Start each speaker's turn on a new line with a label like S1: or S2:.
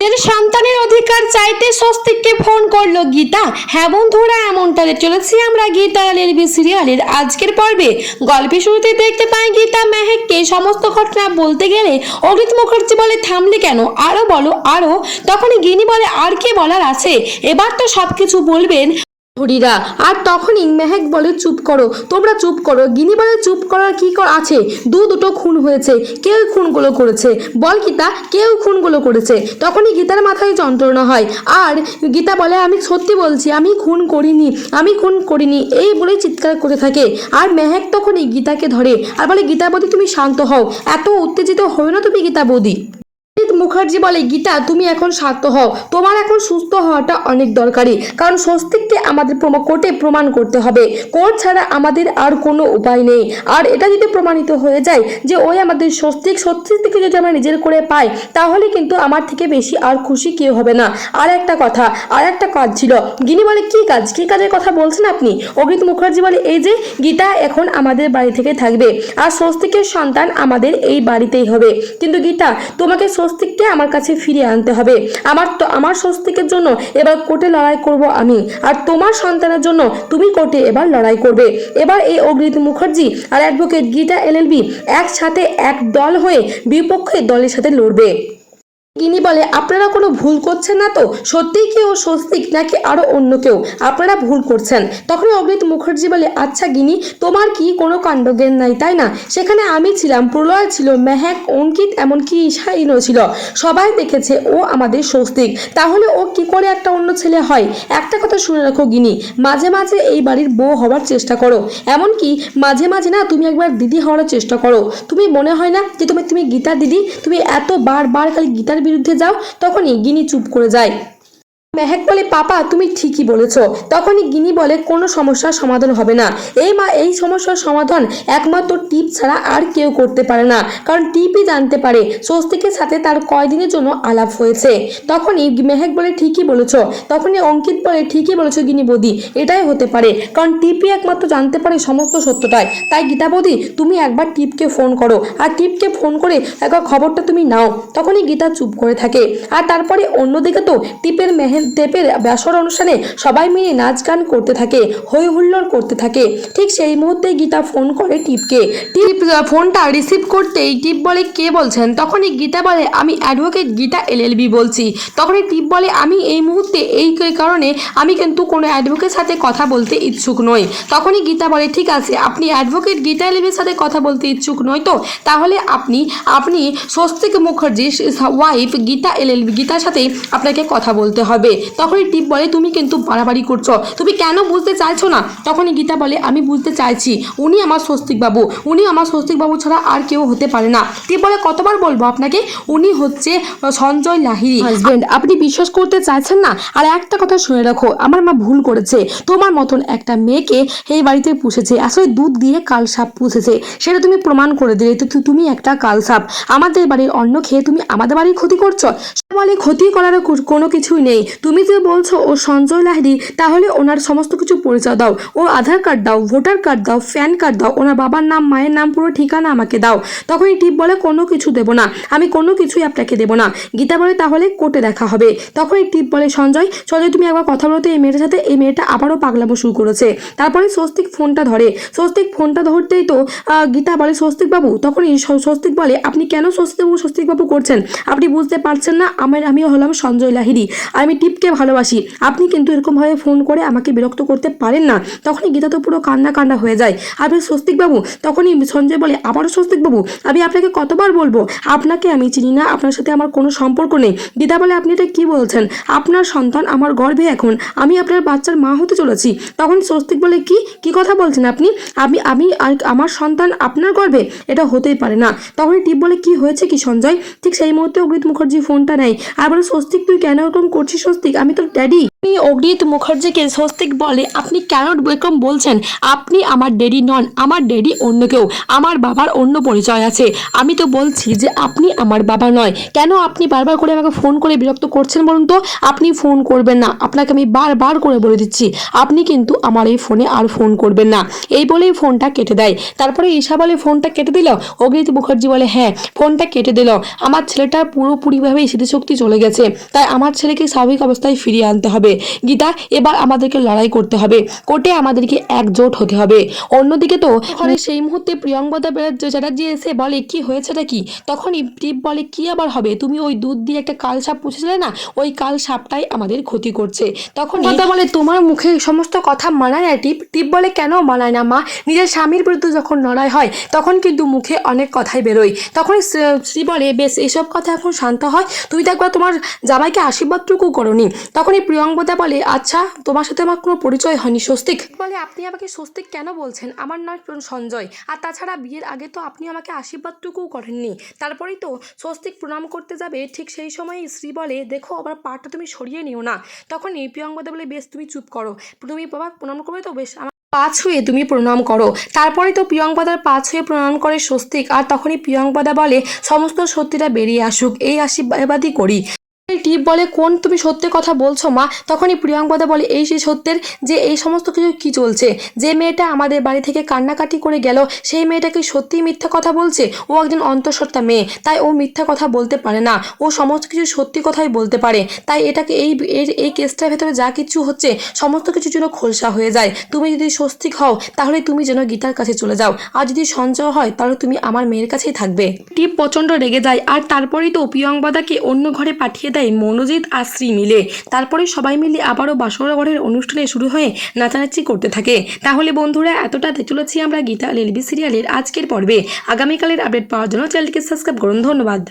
S1: এর সন্তানের অধিকার চাইতে স্বস্তিককে ফোন করল গীতা। হ্যাঁ বন্ধুরা এমনটাতে চলেছি আমরা গীতা এলবি সিরিয়ালের আজকের পর্বে। গল্পের শুরুতে দেখতে পাই গীতা মেহেককে সমস্ত ঘটনা বলতে গেলে অরিত মুখার্জি বলে, থামলে কেন? আরও বলো আরও তখন গিনি বলে, আর কে বলার আছে? এবার তো সব কিছু বলবেন হরিরা আর তখনই মেহেক বলে, চুপ করো, তোমরা চুপ করো। গিনি বলে, চুপ করার কি আছে? দু দুটো খুন হয়েছে, কেউ খুনগুলো করেছে। বল গীতা, কেউ খুনগুলো করেছে? তখনই গীতার মাথায় যন্ত্রণা হয়। আর গীতা বলে, আমি সত্যি বলছি, আমি খুন করিনি, আমি খুন করিনি। এই বলে চিৎকার করে থাকে। আর মেহেক তখনই গীতাকে ধরে। আর বলে, গীতা বৌদি, তুমি শান্ত হও। এত উত্তেজিত হও না তুমি, গীতা বৌদি। মুখার্জি বলে, গীতা, তুমি এখন শান্ত হও। তোমার এখন সুস্থ হওয়াটা অনেক দরকারি, কারণ স্বস্তিককে আমাদের কোর্টে প্রমাণ করতে হবে। কোর্ট ছাড়া আমাদের আর কোনো উপায় নেই। আর এটা যদি প্রমাণিত হয়ে যায় যে ওই আমাদের স্বস্তিক, স্বস্তিককে যদি আমরা নিজের করে পাই, তাহলে কিন্তু আমার থেকে বেশি আর খুশি কেউ হবে না। আর একটা কথা, আর একটা কাজ ছিল। গিনি বলে, কি কাজ? কি কাজের কথা বলছেন আপনি? অমিত মুখার্জি বলে, এই যে, গীতা এখন আমাদের বাড়ি থেকে থাকবে, আর স্বস্তিকের সন্তান আমাদের এই বাড়িতেই হবে। কিন্তু গীতা, তোমাকে স্বস্তিককে আমার কাছে ফিরিয়ে আনতে হবে। আমার তো, আমার স্বস্তিকের জন্য এবার কোর্টে লড়াই করব আমি। আর তোমার সন্তানের জন্য তুমি কোর্টে এবার লড়াই করবে। এবার এই অগ্রিত মুখার্জি আর অ্যাডভোকেট গীতা এলএলবি একসাথে এক দল হয়ে বিপক্ষে দলের সাথে লড়বে। গিনি বলে, আপনারা কোনো ভুল করছেন না তো? সত্যিই কি ও স্বস্তিক নাকি আরও অন্য কেউ? আপনারা ভুল করছেন। তখন অমৃত মুখার্জি বলে আচ্ছা গিনি, তোমার কি কোনো কাণ্ডজ্ঞান নাই, তাই না? সেখানে আমি ছিলাম, প্রলয় ছিল, মেহেক, অঙ্কিত, এমনকি ঈশাইনও ছিল। সবাই দেখেছে ও আমাদের স্বস্তিক। তাহলে ও কি করে একটা অন্য ছেলে হয়? একটা কথা শুনে রাখো গিনি, মাঝে মাঝে এই বাড়ির বউ হওয়ার চেষ্টা করো। এমনকি মাঝে মাঝে না, তুমি একবার দিদি হওয়ার চেষ্টা করো। তুমি মনে হয় না যে তুমি তুমি গীতা দিদি? তুমি এত বারবার খালি গীতার বিরুদ্ধে যাও তখনই গিনি চুপ করে যায়। মেহেক বলে, পাপা, তুমি ঠিকই বলেছ। তখনই গিনি বলে, কোনো সমস্যার সমাধান হবে না। এই মা, এই সমস্যার সমাধান একমাত্র টিপ ছাড়া আর কেউ করতে পারে না। কারণ টিপই জানতে পারে, স্বস্তিকের সাথে তার কয়দিনের জন্য আলাপ হয়েছে। তখনই মেহেক বলে, ঠিকই বলেছ। তখনই অঙ্কিত বলে, ঠিকই বলেছ গিনি বৌদি, এটাই হতে পারে। কারণ টিপই একমাত্র জানতে পারে সমস্ত সত্যটাই। তাই গীতা বৌদি, তুমি একবার টিপকে ফোন করো। আর টিপকে ফোন করে একবার খবরটা তুমি নাও। তখনই গীতা চুপ করে থাকে। আর তারপরে অন্যদিকে তো টিপের মেহের টেপের ব্যাসর অনুষ্ঠানে সবাই মিলে নাচ গান করতে থাকে হই হুল্লোড় করতে থাকে। ঠিক সেই মুহূর্তে গীতা ফোন করে টিপকে। টিপ ফোনটা রিসিভ করতেই টিপ বলে, কে বলছেন? তখনই গীতা বলে, আমি অ্যাডভোকেট গীতা এলএলবি বলছি। তখনই টিপ বলে, আমি এই মুহূর্তে এই কারণে আমি কিন্তু কোনো অ্যাডভোকেট সাথে কথা বলতে ইচ্ছুক নই। তখনই গীতা বলে, ঠিক আছে, আপনি অ্যাডভোকেট গীতা এলএলবির সাথে কথা বলতে ইচ্ছুক নয় তো? তাহলে আপনি আপনি স্বস্তিক মুখার্জির ওয়াইফ গীতা এলএলবি গীতার সাথে আপনাকে কথা বলতে হবে। তখনই টিপ বলে, তুমি কিন্তু বাড়াবাড়ি করছ। তুমি কেন বুঝতে চাইছো না? তখনই গীতা বলে, আমি বুঝতে চাইছি। উনি আমার স্বস্তিক বাবু উনি আমার স্বস্তিক বাবু ছাড়া আর কেউ হতে পারে না। টিপ বলে, কতবার বলব আপনাকে? উনি হচ্ছে সঞ্জয় লাহিরি হাজবেন্ড আপনি বিশ্বাস করতে চাইছেন না? আর একটা কথা শুনে রাখো, আমার মা ভুল করেছে। তোমার মতন একটা মেয়েকে এই বাড়িতে পুষেছে। আসলে দুধ দিয়ে কাল সাপ পুষেছে। সেটা তুমি প্রমাণ করে দিলে তু- তুমি একটা কাল সাপ। আমাদের বাড়ির অন্ন খেয়ে তুমি আমাদের বাড়ির ক্ষতি করছ? সে বলে, ক্ষতি করার কোনো কিছুই নেই। তুমি যে বলছো ও সঞ্জয় লাহিড়ি, তাহলে ওনার সমস্ত কিছু পরিচয় দাও। ও আধার কার্ড দাও, ভোটার কার্ড দাও, প্যান কার্ড দাও, ওনার বাবার নাম, মায়ের নাম, পুরো ঠিকানা আমাকে দাও। তখনই টিপ বলে কোনো কিছু দেবো না। আমি কোনো কিছুই আপনাকে দেবো না। গীতা বলে তাহলে কোর্টে দেখা হবে। তখনই টিপ বলে, সঞ্জয় সঞ্জয় তুমি একবার কথা বলতে এই মেয়েটার সাথে। এই মেয়েটা আবারও পাগলামো শুরু করেছে। তারপরে স্বস্তিক ফোনটা ধরে। স্বস্তিক ফোনটা ধরতেই তো গীতা বলে, স্বস্তিক বাবু, তখনই স্বস্তিক বলে, আপনি কেন স্বস্তিক বাবু স্বস্তিক বাবু করছেন? আপনি বুঝতে পারছেন না, আমার আমি হলাম সঞ্জয় লাহিড়ি। আমি টিপকে ভালোবাসি। আপনি কিন্তু এরকমভাবে ফোন করে আমাকে বিরক্ত করতে পারেন না। তখনই গীতা তো পুরো কান্না কান্না হয়ে যায়। আর স্বস্তিক বাবু, তখনই সঞ্জয় বলে, আবারও স্বস্তিক বাবু আমি আপনাকে কতবার বলব? আপনাকে আমি চিনি না, আপনার সাথে আমার কোনো সম্পর্ক নেই। গীতা বলে, আপনি এটা কি বলছেন? আপনার সন্তান আমার গর্ভে এখন। আমি আপনার বাচ্চার মা হতে চলেছি। তখন স্বস্তিক বলে, কি? কি কথা বলছেন আপনি? আমি আমি আমার সন্তান আপনার গর্ভে? এটা হতেই পারে না। তখন টিপ বলে, কি হয়েছে কি সঞ্জয়? ঠিক সেই মুহূর্তে অগ্রিত মুখার্জি ফোনটা নেয়। আর বলে, স্বস্তিক, তুই কেন এরকম করছিস স্বস্তিক আমি তোর ড্যাডি আপনি অগ্নিত মুখার্জিকে স্বস্তিক বলে আপনি কেন এরকম বলছেন? আপনি আমার ডেডি নন, আমার ডেডি অন্য কেউ, আমার বাবার অন্য পরিচয় আছে। আমি তো বলছি যে আপনি আমার বাবা নয়। কেন আপনি বারবার করে আমাকে ফোন করে বিরক্ত করছেন বলুন তো? আপনি ফোন করবেন না। আপনাকে আমি বারবার করে বলে দিচ্ছি। আপনি কিন্তু আমার এই ফোনে আর ফোন করবেন না। এই বলেই ফোনটা কেটে দেয়। তারপরে ঈশা বলে, ফোনটা কেটে দিল? অগ্নিত মুখার্জি বলে হ্যাঁ ফোনটা কেটে দিল। আমার ছেলেটার পুরোপুরিভাবেই স্মৃতিশক্তি চলে গেছে। তাই আমার ছেলেকে স্বাভাবিক অবস্থায় ফিরিয়ে আনতে হবে। গীতা এবার আমাদেরকে লড়াই করতে হবে। কোর্টে আমাদেরকে একজোট হতে হবে। অন্যদিকে তো ওখানে সেই মুহূর্তে ব্যানার্জি- চ্যাটার্জি এসে বলে কি হয়েছেটা কি? তখনই টিপ বলে কি আবার হবে? তুমি ওই দুধ দিয়ে একটা কাল সাপ পুষেছিলে না? ওই কাল সাপটাই আমাদের ক্ষতি করছে। তখন কথা বলে তোমার মুখে সমস্ত কথা মানায় না টিপ টিপ বলে কেন মানায় না মা? নিজের স্বামীর বিরুদ্ধে যখন লড়াই হয় তখন কিন্তু মুখে অনেক কথাই বেরোয়। তখন শ্রী- বলে বেশ এইসব কথা এখন শান্ত হয়। তুমি তো একবার তোমার জামাইকে আশীর্বাদটুকু করনি। তখনই প্রিয়ঙ্বদা বলে আচ্ছা তোমার সাথে আমার কোনো পরিচয় হয়নি, স্বস্তিক। বলে, আপনি আমাকে স্বস্তিক কেন বলছেন? আমার নাম সঞ্জয়। আর তাছাড়া বিয়ের আগে তো আপনি আমাকে আশীর্বাদটুকুও করেননি। তারপরেই তো স্বস্তিক প্রণাম করতে যাবে, ঠিক সেই সময়ই শ্রী বলে, দেখো আবার পাটা তুমি সরিয়ে নিও না। তখনই প্রিয়ঙ্বদা বলে, বেশ, তুমি চুপ করো। তুমি বাবা, প্রণাম করবে তো? বেশ, আমার পা ছুঁয়ে তুমি প্রণাম করো। তারপরে তো প্রিয়ঙ্কদার পা ছুঁয়ে প্রণাম করে স্বস্তিক। আর তখনই প্রিয়ঙ্কদা বলে, সমস্ত সত্যিটা বেরিয়ে আসুক, এই আশীর্বাদই করি। টিপ বলে কোন তুমি সত্যের কথা বলছো, মা? তখনই প্রিয়ঙ্কদা বলে, এই সেই সত্যের যে এই সমস্ত কিছু কি চলছে? যে মেয়েটা আমাদের বাড়ি থেকে কান্নাকাটি করে গেল, সেই মেয়েটাকে সত্যিই মিথ্যা কথা বলছে? ও একজন অন্তঃসত্ত্বা মেয়ে, তাই ও মিথ্যা কথা বলতে পারে না। ও সমস্ত কিছু সত্যি কথাই বলতে পারে। তাই এটাকে এই এই কেসটার ভেতরে যা কিছু হচ্ছে, সমস্ত কিছু যেন খোলসা হয়ে যায়। তুমি যদি স্বস্তিক হও, তাহলে তুমি যেন গীতার কাছে চলে যাও। আর যদি সঞ্চয় হয়, তাহলে তুমি আমার মেয়ের কাছেই থাকবে। টিপ প্রচণ্ড রেগে যায়। আর তারপরেই তো প্রিয়ঙ্কদাকে অন্য ঘরে পাঠিয়ে মনোজিৎ আর শ্রী মিলে। তারপরে সবাই মিলে আবারও বাসরঘরের অনুষ্ঠানে শুরু হয়ে নাচানাচি করতে থাকে। তাহলে বন্ধুরা, এতটা চলেছি আমরা গীতা লেলবি সিরিয়ালের আজকের পর্বে। আগামীকালের আপডেট পাওয়ার জন্য চ্যানেলটিকে সাবস্ক্রাইব করুন। ধন্যবাদ।